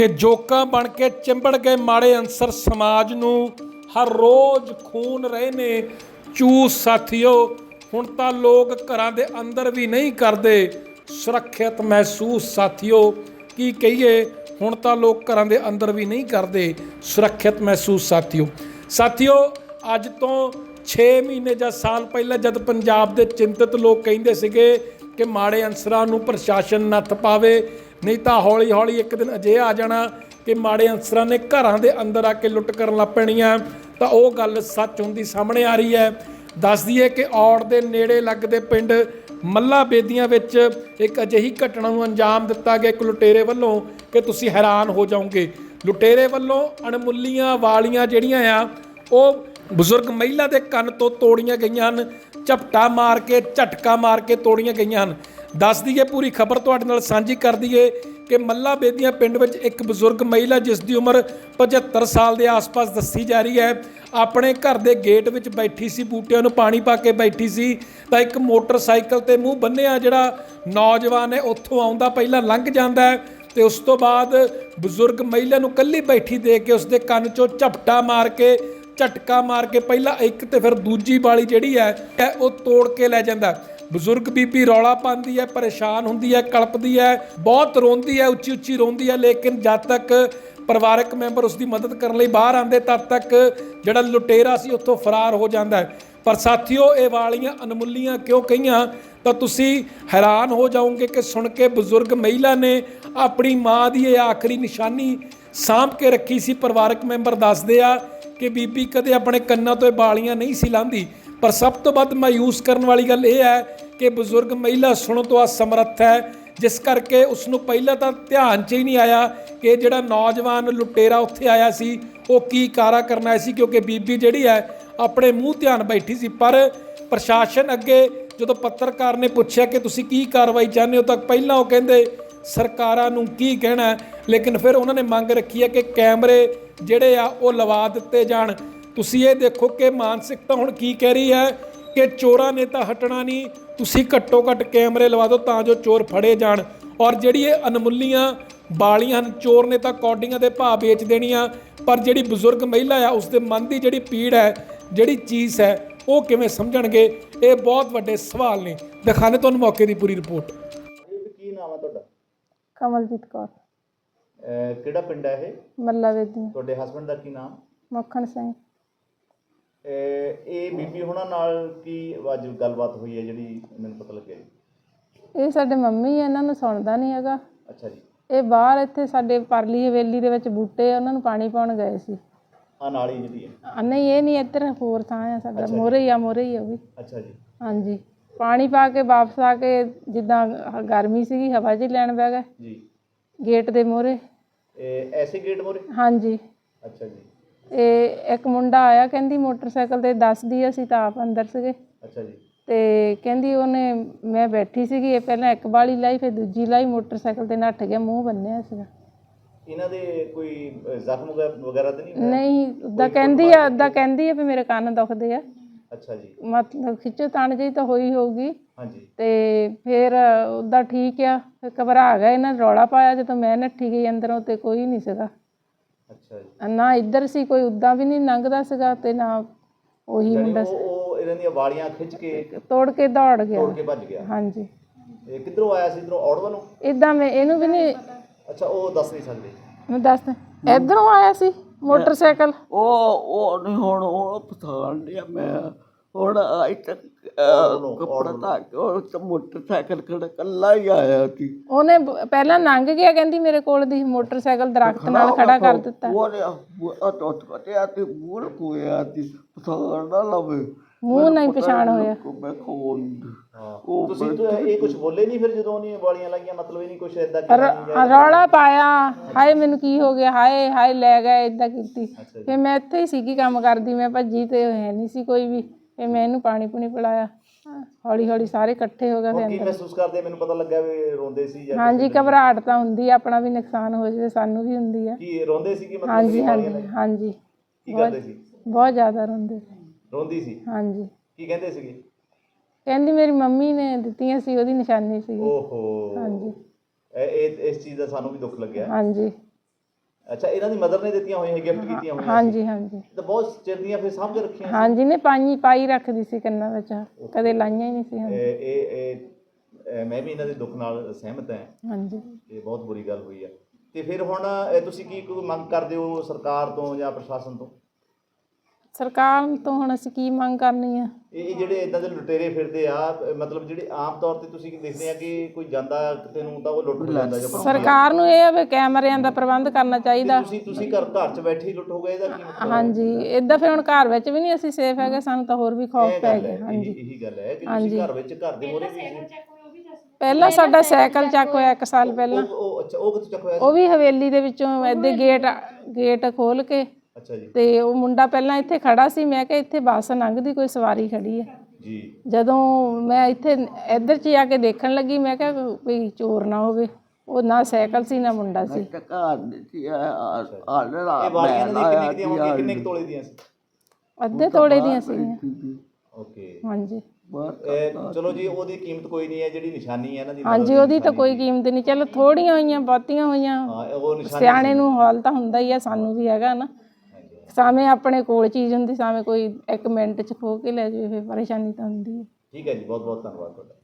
ਕਿ ਜੋਕਾਂ ਬਣ ਕੇ ਚਿੰਬੜ ਗਏ ਮਾੜੇ ਅੰਸਰ ਸਮਾਜ ਨੂੰ, ਹਰ ਰੋਜ਼ ਖੂਨ ਰਹੇ ਨੇ ਚੂ ਸਾਥੀਓ। ਹੁਣ ਤਾਂ ਲੋਕ ਘਰਾਂ ਦੇ ਅੰਦਰ ਵੀ ਨਹੀਂ ਕਰਦੇ, ਸੁਰੱਖਿਅਤ ਮਹਿਸੂਸ ਸਾਥੀਓ। ਕੀ ਕਹੀਏ, ਹੁਣ ਤਾਂ ਲੋਕ ਘਰਾਂ ਦੇ ਅੰਦਰ ਵੀ ਨਹੀਂ ਕਰਦੇ, ਸੁਰੱਖਿਅਤ ਮਹਿਸੂਸ ਸਾਥੀਓ। ਸਾਥੀਓ, ਅੱਜ ਤੋਂ 6 ਮਹੀਨੇ ਜਾਂ ਸਾਲ ਪਹਿਲਾਂ ਜਦ ਪੰਜਾਬ ਦੇ ਚਿੰਤਤ ਲੋਕ ਕਹਿੰਦੇ ਸੀਗੇ ਕਿ ਮਾੜੇ ਅੰਸਰਾਂ ਨੂੰ ਪ੍ਰਸ਼ਾਸਨ ਨੱਥ ਪਾਵੇ ਨਹੀਂ ਤਾਂ ਹੌਲੀ ਹੌਲੀ ਇੱਕ ਦਿਨ ਅਜਿਹਾ ਆ ਜਾਣਾ ਕਿ ਮਾੜੇ ਅੰਸਰਾਂ ਨੇ ਘਰਾਂ ਦੇ ਅੰਦਰ ਆ ਕੇ ਲੁੱਟ ਕਰਨ ਲੱਗ ਪੈਣੀਆਂ। ਤਾਂ ਉਹ ਗੱਲ ਸੱਚ ਹੁੰਦੀ ਸਾਹਮਣੇ ਆ ਰਹੀ ਹੈ। ਦੱਸ ਦਈਏ ਕਿ ਔੜ ਦੇ ਨੇੜੇ ਲੱਗਦੇ ਪਿੰਡ ਮੱਲਾ ਬੇਦੀਆਂ ਵਿੱਚ ਇੱਕ ਅਜਿਹੀ ਘਟਨਾ ਨੂੰ ਅੰਜਾਮ ਦਿੱਤਾ ਗਿਆ ਇੱਕ ਲੁਟੇਰੇ ਵੱਲੋਂ ਕਿ ਤੁਸੀਂ ਹੈਰਾਨ ਹੋ ਜਾਓਗੇ। ਲੁਟੇਰੇ ਵੱਲੋਂ ਅਣਮੁੱਲੀਆਂ ਵਾਲੀਆਂ ਜਿਹੜੀਆਂ ਆ, ਉਹ ਬਜ਼ੁਰਗ ਮਹਿਲਾ ਦੇ ਕੰਨ ਤੋਂ ਤੋੜੀਆਂ ਗਈਆਂ ਹਨ। ਝਪਟਾ ਮਾਰ ਕੇ, ਝਟਕਾ ਮਾਰ ਕੇ ਤੋੜੀਆਂ ਗਈਆਂ ਹਨ। ਦੱਸ ਦਈਏ, ਪੂਰੀ ਖਬਰ ਤੁਹਾਡੇ ਨਾਲ ਸਾਂਝੀ ਕਰ ਦਈਏ ਕਿ ਮੱਲਾ ਬੇਦੀਆਂ ਪਿੰਡ ਵਿੱਚ ਇੱਕ ਬਜ਼ੁਰਗ ਮਹਿਲਾ ਜਿਸ ਦੀ ਉਮਰ 75 ਸਾਲ ਦੇ ਆਸ-ਪਾਸ ਦੱਸੀ ਜਾ ਰਹੀ ਹੈ, ਆਪਣੇ ਘਰ ਦੇ ਗੇਟ ਵਿੱਚ ਬੈਠੀ ਸੀ, ਬੂਟਿਆਂ ਨੂੰ ਪਾਣੀ ਪਾ ਕੇ ਬੈਠੀ ਸੀ, ਤਾਂ ਇੱਕ ਮੋਟਰਸਾਈਕਲ ਤੇ ਮੂੰਹ ਬੰਨਿਆ ਜਿਹੜਾ ਨੌਜਵਾਨ ਹੈ, ਉੱਥੋਂ ਆਉਂਦਾ, ਪਹਿਲਾਂ ਲੰਘ ਜਾਂਦਾ ਹੈ ਤੇ ਉਸ ਤੋਂ ਬਾਅਦ ਬਜ਼ੁਰਗ ਮਹਿਲਾ ਨੂੰ ਇਕੱਲੀ ਬੈਠੀ ਦੇਖ ਕੇ ਉਸਦੇ ਕੰਨ 'ਚੋਂ ਝਪਟਾ ਮਾਰ ਕੇ, ਝਟਕਾ ਮਾਰ ਕੇ ਪਹਿਲਾਂ ਇੱਕ ਤੇ ਫਿਰ ਦੂਜੀ ਵਾਲੀ ਜਿਹੜੀ ਹੈ, ਉਹ ਤੋੜ ਕੇ ਲੈ ਜਾਂਦਾ। ਬਜ਼ੁਰਗ ਬੀਬੀ ਰੌਲਾ ਪਾਉਂਦੀ ਹੈ, ਪਰੇਸ਼ਾਨ ਹੁੰਦੀ ਹੈ, ਕਲਪਦੀ ਹੈ, ਬਹੁਤ ਰੋਂਦੀ ਹੈ, ਉੱਚੀ ਉੱਚੀ ਰੋਂਦੀ ਹੈ, ਲੇਕਿਨ ਜਦ ਤੱਕ ਪਰਿਵਾਰਕ ਮੈਂਬਰ ਉਸ ਦੀ ਮਦਦ ਕਰਨ ਲਈ ਬਾਹਰ ਆਉਂਦੇ, ਤਦ ਤੱਕ ਜਿਹੜਾ ਲੁਟੇਰਾ ਸੀ ਉੱਥੋਂ ਫਰਾਰ ਹੋ ਜਾਂਦਾ ਹੈ। ਪਰ ਸਾਥੀਓ, ਇਹ ਵਾਲੀਆਂ ਅਨਮੁੱਲੀਆਂ ਕਿਉਂ ਕਹੀਆਂ? ਤਾਂ ਤੁਸੀਂ ਹੈਰਾਨ ਹੋ ਜਾਓਗੇ ਕਿ ਸੁਣ ਕੇ ਬਜ਼ੁਰਗ ਮਹਿਲਾ ਨੇ ਆਪਣੀ ਮਾਂ ਦੀ ਇਹ ਆਖਰੀ ਨਿਸ਼ਾਨੀ ਸਾਂਭ ਕੇ ਰੱਖੀ ਸੀ। ਪਰਿਵਾਰਕ ਮੈਂਬਰ ਦੱਸਦੇ ਆ ਕਿ ਬੀਬੀ ਕਦੇ ਆਪਣੇ ਕੰਨਾਂ ਤੋਂ ਇਹ ਵਾਲੀਆਂ ਨਹੀਂ ਸੀ ਲਾਂਦੀ। ਪਰ ਸਭ ਤੋਂ ਵੱਧ ਮਾਯੂਸ ਕਰਨ ਵਾਲੀ ਗੱਲ ਇਹ ਹੈ ਕਿ ਬਜ਼ੁਰਗ ਮਹਿਲਾ ਸੁਣਨ ਤੋਂ ਅਸਮਰੱਥ ਹੈ, ਜਿਸ ਕਰਕੇ ਉਸ ਨੂੰ ਪਹਿਲਾਂ ਤਾਂ ਧਿਆਨ 'ਚ ਹੀ ਨਹੀਂ ਆਇਆ ਕਿ ਜਿਹੜਾ ਨੌਜਵਾਨ ਲੁਟੇਰਾ ਉੱਥੇ ਆਇਆ ਸੀ, ਉਹ ਕੀ ਕਾਰਾ ਕਰਨ ਆਇਆ ਸੀ, ਕਿਉਂਕਿ ਬੀਬੀ ਜਿਹੜੀ ਹੈ ਆਪਣੇ ਮੂੰਹ ਧਿਆਨ ਬੈਠੀ ਸੀ। ਪਰ ਪ੍ਰਸ਼ਾਸਨ ਅੱਗੇ ਜਦੋਂ ਪੱਤਰਕਾਰ ਨੇ ਪੁੱਛਿਆ ਕਿ ਤੁਸੀਂ ਕੀ ਕਾਰਵਾਈ ਚਾਹੁੰਦੇ ਹੋ, ਤਾਂ ਪਹਿਲਾਂ ਉਹ ਕਹਿੰਦੇ, ਸਰਕਾਰਾਂ ਨੂੰ ਕੀ ਕਹਿਣਾ ਲੇਕਿਨ ਫਿਰ ਉਹਨਾਂ ਨੇ ਮੰਗ ਰੱਖੀ ਹੈ ਕਿ ਕੈਮਰੇ ਜਿਹੜੇ ਆ, ਉਹ ਲਵਾ ਦਿੱਤੇ ਜਾਣ। ਤੁਸੀਂ ਇਹ ਦੇਖੋ ਕਿ ਮਾਨਸਿਕਤਾ ਹੁਣ ਕੀ ਕਹਿ ਰਹੀ ਹੈ ਕਿ ਚੋਰਾਂ ਨੇ ਤਾਂ ਹਟਣਾ ਨਹੀਂ ਤੁਸੀਂ ਘੱਟੋ ਘੱਟ ਕੈਮਰੇ ਲਵਾ ਦਿਓ ਤਾਂ ਜੋ ਚੋਰ ਫੜੇ ਜਾਣ। ਔਰ ਜਿਹੜੀ ਇਹ ਅਨਮੁੱਲੀਆਂ ਬਾਲੀਆਂ ਹਨ ਚੋਰ ਨੇ ਤਾਂ ਕੌਡੀਆਂ ਦੇ ਭਾਅ ਵੇਚ ਦੇਣੀਆਂ ਪਰ ਜਿਹੜੀ ਬਜ਼ੁਰਗ ਮਹਿਲਾ ਆ ਉਸ ਦੇ ਮਨ ਦੀ ਜਿਹੜੀ ਪੀੜ ਹੈ ਜਿਹੜੀ ਚੀਜ਼ ਹੈ ਉਹ ਕਿਵੇਂ ਸਮਝਣਗੇ? ਇਹ ਬਹੁਤ ਵੱਡੇ ਸਵਾਲ ਨੇ। ਦਿਖਾਣੇ ਤੁਹਾਨੂੰ ਮੌਕੇ ਦੀ ਪੂਰੀ ਰਿਪੋਰਟ। ਕੀ ਨਾਮ ਆ ਤੁਹਾਡਾ? ਕਮਲਜੀਤ ਕੌਰ। ਅਹ ਕਿਹੜਾ ਪਿੰਡ ਹੈ ਇਹ? ਮੱਲਾ ਵੇਦੀ ਤੁਹਾਡੇ ਹਸਬੰਡ ਦਾ ਕੀ ਨਾਮ? ਮੱਖਣ ਸਿੰਘ। ਇਹ ਬੀਬੀ ਹੁਣਾਂ ਨਾਲ ਕੀ ਅੱਜ ਗੱਲਬਾਤ ਹੋਈ ਹੈ ਜਿਹੜੀ ਮੈਨੂੰ ਪਤਾ ਲੱਗਿਆ ਜੀ? ਇਹ ਸਾਡੇ ਮੰਮੀ ਆ, ਇਹਨਾਂ ਨੂੰ ਸੁਣਦਾ ਨਹੀਂ ਹੈਗਾ। ਅੱਛਾ ਜੀ। ਇਹ ਬਾਹਰ ਇੱਥੇ ਸਾਡੇ ਪਰਲੀ ਹਵੇਲੀ ਦੇ ਵਿੱਚ ਬੂਟੇ ਆ, ਉਹਨਾਂ ਨੂੰ ਪਾਣੀ ਪਾਉਣ ਗਏ ਸੀ। ਆ ਨਾਲੀ ਜਿਹੜੀ ਹੈ। ਆ, ਨਹੀਂ ਇਹ ਨਹੀਂ ਇੱਧਰ ਹੋਰ ਥਾਂ ਆ ਸਾਡਾ ਮੋਰੇ ਹੀ ਆ ਮੋਰੇ ਹੀ ਆ ਉਹ ਵੀ। ਅੱਛਾ ਜੀ। ਹਾਂਜੀ। ਪਾਣੀ ਪਾ ਕੇ ਵਾਪਸ ਆ ਕੇ ਜਿੱਦਾਂ ਹ- ਗਰਮੀ ਸੀਗੀ ਹਵਾ ਹੀ ਲੈਣ ਬਹਿ ਗਏ। ਜੀ। ਗੇਟ ਦੇ ਮੋਰੇ। ਇਹ ਐਸੇ ਗੇਟ ਮੋਰੇ? ਹਾਂਜੀ। ਅੱਛਾ ਜੀ। ਇਹ ਇੱਕ ਮੁੰਡਾ ਆਇਆ ਕਹਿੰਦੀ ਮੋਟਰਸਾਈਕਲ ਤੇ ਦੱਸਦੀ ਅਸੀਂ ਤਾਂ ਆਪ ਅੰਦਰ ਸੀਗੇ। ਅੱਛਾ ਜੀ। ਤੇ ਕਹਿੰਦੀ ਉਹਨੇ ਮੈਂ ਬੈਠੀ ਸੀਗੀ ਇਹ ਪਹਿਲਾਂ ਇੱਕ ਬਾਲੀ ਲਾਈ ਫਿਰ ਦੂਜੀ ਲਾਈ ਮੋਟਰਸਾਈਕਲ ਤੇ ਨੱਠ ਗਿਆ ਮੂੰਹ ਬੰਨਿਆ ਸੀਗਾ। ਇਹਨਾਂ ਦੇ ਕੋਈ ਜ਼ਖਮ ਵਗੈ- ਵਗੈਰਾ ਤਾਂ ਨਹੀਂ ਹੋਇਆ? ਨਹੀਂ ਉਦਾਂ ਕਹਿੰਦੀ ਆ ਉਦਾਂ ਕਹਿੰਦੀ ਆ ਵੀ ਮੇਰੇ ਕੰਨ ਦੁਖਦੇ ਆ। ਅੱਛਾ ਜੀ। ਮਤਲਬ ਖਿੱਚੋ ਤਾਣ ਜਿਹੀ ਤਾਂ ਹੋਈ ਹੋਊਗੀ। ਹਾਂਜੀ। ਤੇ ਫਿਰ ਉਦਾਂ ਠੀਕ ਆ ਫਿਰ ਘਬਰਾ ਗਿਆ ਇਹਨਾਂ ਨੇ ਰੌਲਾ ਪਾਇਆ ਜਦੋਂ ਮੈਂ ਨੱਠੀ ਗਈ ਅੰਦਰੋਂ ਤੇ ਕੋਈ ਨਹੀਂ ਸੀਗਾ। ਅੱਛਾ ਜੀ ਨਾ ਇੱਧਰ ਸੀ ਕੋਈ ਉਦਾਂ ਵੀ ਨਹੀਂ ਲੰਘਦਾ ਸੀਗਾ ਤੇ ਨਾ ਉਹੀ ਮੁੰਡਾ ਉਹ ਉਹ ਇਹਨਾਂ ਦੀਆਂ ਵਾਲੀਆਂ ਖਿੱਚ ਕੇ ਤੋੜ ਕੇ ਦੌੜ ਗਿਆ। ਤੋੜ ਕੇ ਭੱਜ ਗਿਆ। ਹਾਂਜੀ। ਇਹ ਕਿੱਧਰੋਂ ਆਇਆ ਸੀ ਇਧਰੋਂ ਔੜ ਵੱਲੋਂ? ਇਦਾਂ ਮੈਂ ਇਹਨੂੰ ਵੀ ਨਹੀਂ ਅੱਛਾ ਉਹ ਦੱਸ ਨਹੀਂ ਸਕਦੇ। ਮੈਂ ਦੱਸ ਇਧਰੋਂ ਆਇਆ ਸੀ ਮੋਟਰਸਾਈਕਲ। ਉਹ ਉਹ ਨਹੀਂ ਹੁਣ ਉਹ ਪਛਾਣ ਲਿਆ ਮੈਂ। ਹੁਣ ਇੱਥੇ ਨੂੰ, ਕੱਪੜਾ ਤਾਂ ਕੇ ਉਹ ਤਾਂ ਮੋਟਰਸਾਈਕਲ ਖੜਾ ਕੱਲਾ ਹੀ ਆਇਆ ਸੀ। ਉਹਨੇ ਬ- ਪਹਿਲਾਂ ਲੰਘ ਗਿਆ ਕਹਿੰਦੀ ਮੇਰੇ ਕੋਲ ਦੀ ਮੋਟਰਸਾਈਕਲ ਦਰਖਤ ਨਾਲ ਖੜਾ ਕਰ ਦਿੱਤਾ। ਉਹਨੇ ਉਹ ਤੋਂ ਕਟਿਆ ਤੇ ਬੂਲ ਕੋਇਆ ਸੀ ਪਛਾਣ ਨਾ ਲਵੇ। ਮੂੰਹ ਨਹੀਂ ਪਛਾਣ ਹੋਇਆ। ਕੋ ਮੈਂ ਖੋਲ ਉਹ ਤੁਸੀਂ ਤਾਂ ਇਹ ਕੁਝ ਬੋਲੇ ਨਹੀਂ ਫਿਰ ਜਦੋਂ ਉਹਨੇ ਵਾਲੀਆਂ ਲਾਈਆਂ ਮਤਲਬ ਇਹ ਨਹੀਂ ਕੁਝ ਐਦਾਂ ਰ- ਰੌਲਾ ਪਾਇਆ ਹਾਏ ਮੈਨੂੰ ਕੀ ਹੋ ਗਿਆ ਹਾਏ ਹਾਏ ਲੈ ਗਏ ਇਦਾਂ ਕੀਤੀ। ਫਿਰ ਮੈਂ ਇੱਥੇ ਹੀ ਸੀਗੀ ਕੰਮ ਕਰਦੀ ਮੈਂ ਭੱਜੀ ਤੇ ਹੈ ਨਹੀਂ ਸੀ ਕੋਈ ਵੀ। ਫਿਰ ਮੈਂ ਇਹਨੂੰ ਪਾਣੀ ਪੁਣੀ ਪਿਲਾਇਆ। ਹੌਲੀ ਹੌਲੀ ਸਾਰੇ ਇਕੱਠੇ ਹੋ ਗਏ ਫਿਰ ਕੀ ਮਹਿਸੂਸ ਕਰਦੇ? ਮੈਨੂੰ ਪਤਾ ਲੱਗਾ ਵੀ ਰੋਂਦੇ ਸੀ ਜਾਂ ਹਾਂਜੀ ਘਬਰਾਹਟ ਤਾਂ ਹੁੰਦੀ ਆ ਆਪਣਾ ਵੀ ਨੁਕਸਾਨ ਹੋ ਜਾਵੇ ਸਾਨੂੰ ਵੀ ਹੁੰਦੀ ਆ। ਕੀ ਰੋਂਦੇ ਸੀ ਕਿ ਮਤਲਬ ਹਾਂਜੀ ਹਾਂਜੀ ਹਾਂਜੀ। ਕੀ ਕਰਦੇ ਸੀ? ਬਹੁਤ ਜ਼ਿਆਦਾ ਰੋਂਦੇ ਸੀ। ਰੋਂਦੀ ਸੀ? ਹਾਂਜੀ। ਕੀ ਕਹਿੰਦੇ ਸੀਗੇ? ਕਹਿੰਦੀ ਮੇਰੀ ਮੰਮੀ ਨੇ ਦਿੱਤੀਆਂ ਸੀ ਉਹਦੀ ਨਿਸ਼ਾਨੀ ਸੀ। ਓਹੋ। ਹਾਂਜੀ। ਇਹ ਇਹ- ਇਸ ਚੀਜ਼ ਦਾ ਸਾਨੂੰ ਵੀ ਦੁੱਖ ਲੱਗਿਆ। ਹਾਂਜੀ। ਅੱਛਾ ਇਹਨਾਂ ਦੀ ਮਦਰ ਨੇ ਦਿੱਤੀਆਂ ਹੋਈਆਂ ਗਿਫਟ ਕੀਤੀਆਂ ਹੋਈਆਂ ਹਾਂਜੀ ਹਾਂਜੀ। ਤਾਂ ਬਹੁਤ ਚਿਰ ਦੀਆਂ ਫਿਰ ਸਾਂਭ ਕੇ ਰੱਖੀਆਂ ਹਾਂਜੀ ਨੇ ਪਾਈ ਪਾਈ ਰੱਖਦੀ ਸੀ ਕੰਨਾਂ ਵਿੱਚ। ਕਦੇ ਲਾਈਆਂ ਹੀ ਨਹੀਂ ਸੀ ਹਾਂਜੀ। ਇਹ ਇਹ ਇਹ- ਮੈਂ ਵੀ ਇਹਨਾਂ ਦੇ ਦੁੱਖ ਨਾਲ ਸਹਿਮਤ ਹਾਂ। ਹਾਂਜੀ। ਇਹ ਬਹੁਤ ਬੁਰੀ ਗੱਲ ਹੋਈ ਹੈ ਤੇ ਫਿਰ ਹੁਣ ਇਹ ਤੁਸੀਂ ਕੀ ਕੋਈ ਮੰਗ ਕਰਦੇ ਹੋ ਸਰਕਾਰ ਤੋਂ ਜਾਂ ਪ੍ਰਸ਼ਾਸਨ ਤੋਂ? ਸਰਕਾਰ ਤੋਂ ਹੁਣ ਅਸੀਂ ਕੀ ਮੰਗ ਕਰਨੀ ਆ? ਇਹ ਇਹ ਜਿਹੜੇ ਇਦਾਂ ਦੇ ਲੁਟੇਰੇ ਫਿਰਦੇ ਆ ਅਹ ਮਤਲਬ ਜਿਹੜੇ ਆਮ ਤੌਰ ਤੇ ਤੁਸੀਂ ਦੇਖਦੇ ਆ ਕਿ ਕੋਈ ਜਾਂਦਾ ਕਿਤੇ ਨੂੰ ਤਾਂ ਉਹ ਲੁੱਟ ਜਾਂਦਾ ਜਾਂ ਕੁਛ। ਸਰਕਾਰ ਨੂੰ ਇਹ ਆ ਵੀ ਕੈਮਰਿਆਂ ਦਾ ਪ੍ਰਬੰਧ ਕਰਨਾ ਚਾਹੀਦਾ। ਤੁਸੀਂ ਤੁਸੀਂ ਘਰ ਘਰ 'ਚ ਬੈਠੇ ਹੀ ਲੁੱਟ ਹੋ ਗਏ ਇਹਦਾ ਕੀ ਮਤਲਬ? ਹਾਂਜੀ ਇਦਾਂ ਫਿਰ ਹੁਣ ਘਰ ਵਿੱਚ ਵੀ ਨਹੀਂ ਅਸੀਂ ਸੇਫ ਹੈਗੇ ਸਾਨੂੰ ਤਾਂ ਹੋਰ ਵੀ ਖੌਫ ਪੈ ਗਿਆ ਹਾਂਜੀ। ਇਹੀ ਗੱਲ ਹੈ ਕਿ ਤੁਸੀਂ ਘਰ ਵਿੱਚ ਘਰ ਦੇ ਮੋਰੇ ਵੀ ਪਹਿਲਾਂ ਸਾਡਾ ਸਾਈਕਲ ਚੱਕ ਹੋਇਆ ਇੱਕ ਸਾਲ ਪਹਿਲਾਂ। ਉਹ ਉਹ- ਅੱਛਾ ਉਹ ਕਿੱਥੋਂ ਚੱਕ ਹੋਇਆ ਸੀ? ਉਹ ਵੀ ਹਵੇਲੀ ਦੇ ਵਿੱਚੋਂ ਐਦੇ ਗੇਟ ਗੇਟ ਖੋਲ ਕੇ ਅੱਛਾ ਜੀ। ਤੇ ਉਹ ਮੁੰਡਾ ਪਹਿਲਾਂ ਇੱਥੇ ਖੜਾ ਸੀ ਮੈਂ ਕਿਹਾ ਇੱਥੇ ਬੱਸ ਲੰਘਦੀ ਕੋਈ ਸਵਾਰੀ ਖੜੀ ਹੈ। ਜੀ। ਜਦੋਂ ਮੈਂ ਇੱਥੇ ਇੱਧਰ ਚ ਆ ਕੇ ਦੇਖਣ ਲੱਗੀ ਮੈਂ ਕਿਹਾ ਵੀ ਚੋਰ ਨਾ ਹੋਵੇ। ਉਹ ਨਾ ਸਾਈਕਲ ਸੀ ਨਾ ਮੁੰਡਾ ਸੀ। ਟਕਾ ਦਿੱਤੀ ਆ ਆਲੜਾ ਇਹ ਵਾਲੀਆਂ ਇਹਨਾਂ ਦੀ ਕਿੰਨੇ ਕੁ ਦੀਆਂ ਹੋਣਗੀਆਂ ਕਿੰਨੇ ਕੁ ਤੋਲੇ ਦੀਆਂ ਸੀ? ਅੱਧੇ ਤੋਲੇ ਦੀਆਂ ਓਕੇ। ਹਾਂਜੀ। ਇਹ ਚਲੋ ਜੀ ਉਹਦੀ ਕੀਮਤ ਕੋਈ ਨਹੀਂ ਹੈ ਜਿਹੜੀ ਨਿਸ਼ਾਨੀ ਹੈ ਇਹਨਾਂ ਦੀ ਹਾਂਜੀ ਉਹਦੀ ਤਾਂ ਕੋਈ ਕੀਮਤ ਨਹੀਂ। ਚਲੋ ਥੋੜੀਆਂ ਹੋਈਆਂ ਬਹੁਤੀਆਂ ਹੋਈਆਂ। ਹਾਂ ਉਹ ਨਿਸ਼ਾਨੀ ਸਿਆਣੇ ਨੂੰ ਹਾਲ ਤਾਂ ਹੁੰਦਾ ਹੀ ਆ ਸਾਨੂੰ ਵੀ ਹੈਗਾ ਨਾ। ਸਾਵੇਂ ਆਪਣੇ ਕੋਲ ਚੀਜ਼ ਹੁੰਦੀ, ਸਾਵੇਂ ਕੋਈ ਇੱਕ ਮਿੰਟ ਚ ਖੋ ਕੇ ਲੈ ਜਾਵੇ, ਫਿਰ ਪਰੇਸ਼ਾਨੀ ਤਾਂ ਹੁੰਦੀ ਹੈ। ਠੀਕ ਹੈ ਜੀ ਬਹੁਤ ਬਹੁਤ ਧੰਨਵਾਦ ਤੁਹਾਡਾ।